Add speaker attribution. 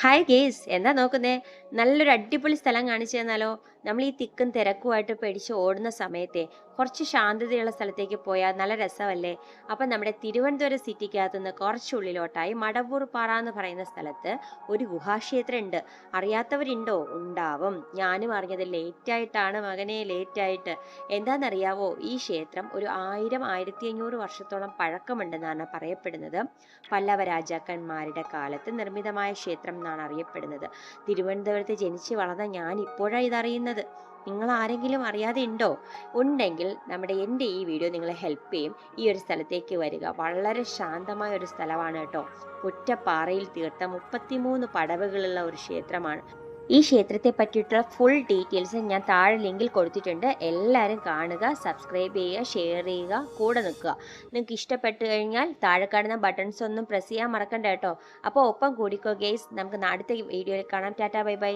Speaker 1: Hi guys. എന്താ നോക്കുന്നേ? നല്ലൊരു അടിപൊളി സ്ഥലം കാണിച്ചു തന്നാലോ? നമ്മൾ ഈ തിക്കും തിരക്കുമായിട്ട് പേടിച്ച് ഓടുന്ന സമയത്തെ കുറച്ച് ശാന്തതയുള്ള സ്ഥലത്തേക്ക് പോയാൽ നല്ല രസമല്ലേ? അപ്പം നമ്മുടെ തിരുവനന്തപുരം സിറ്റിക്കകത്ത് നിന്ന് കുറച്ചുള്ളിലോട്ടായി മടവൂർ പാറ എന്ന് പറയുന്ന സ്ഥലത്ത് ഒരു ഗുഹാക്ഷേത്രം ഉണ്ട് അറിയാത്തവരുണ്ടോ? ഉണ്ടാവും. ഞാനും അറിഞ്ഞത് ലേറ്റായിട്ടാണ് മകനെ ലേറ്റായിട്ട്. എന്താണെന്നറിയാവോ? ഈ ക്ഷേത്രം ഒരു ആയിരം ആയിരത്തി അഞ്ഞൂറ് വർഷത്തോളം പഴക്കമുണ്ടെന്നാണ് പറയപ്പെടുന്നത്. പല്ലവ രാജാക്കന്മാരുടെ കാലത്ത് നിർമ്മിതമായ ക്ഷേത്രം എന്നാണ് അറിയപ്പെടുന്നത്. തിരുവനന്തപുരത്ത് ജനിച്ച് വളർന്ന ഞാൻ ഇപ്പോഴാണ് ഇതറിയുന്നത്. നിങ്ങൾ ആരെങ്കിലും അറിയാതെ ഉണ്ടോ? ഉണ്ടെങ്കിൽ നമ്മുടെ എന്റെ ഈ വീഡിയോ നിങ്ങളെ ഹെൽപ്പ് ചെയ്യും. ഈ ഒരു സ്ഥലത്തേക്ക് വരിക. വളരെ ശാന്തമായ ഒരു സ്ഥലമാണ് കേട്ടോ. ഒറ്റപ്പാറയിൽ തീർത്ത മുപ്പത്തിമൂന്ന് പടവുകളുള്ള ഒരു ക്ഷേത്രമാണ്. ഈ ക്ഷേത്രത്തെ പറ്റിയിട്ടുള്ള ഫുൾ ഡീറ്റെയിൽസ് ഞാൻ താഴെ ലിങ്കിൽ കൊടുത്തിട്ടുണ്ട്. എല്ലാവരും കാണുക സബ്സ്ക്രൈബ് ചെയ്യുക ഷെയർ ചെയ്യുക കൂടെ നിൽക്കുക. നിങ്ങൾക്ക് ഇഷ്ടപ്പെട്ടു കഴിഞ്ഞാൽ താഴെ കാണുന്ന ബട്ടൺസ് ഒന്നും പ്രസ് ചെയ്യാൻ മറക്കണ്ട കേട്ടോ. അപ്പോൾ ഒപ്പം കൂടിക്കോ ഗെയ്സ് നമുക്ക് അടുത്ത വീഡിയോയിൽ കാണാം. Tata bye bye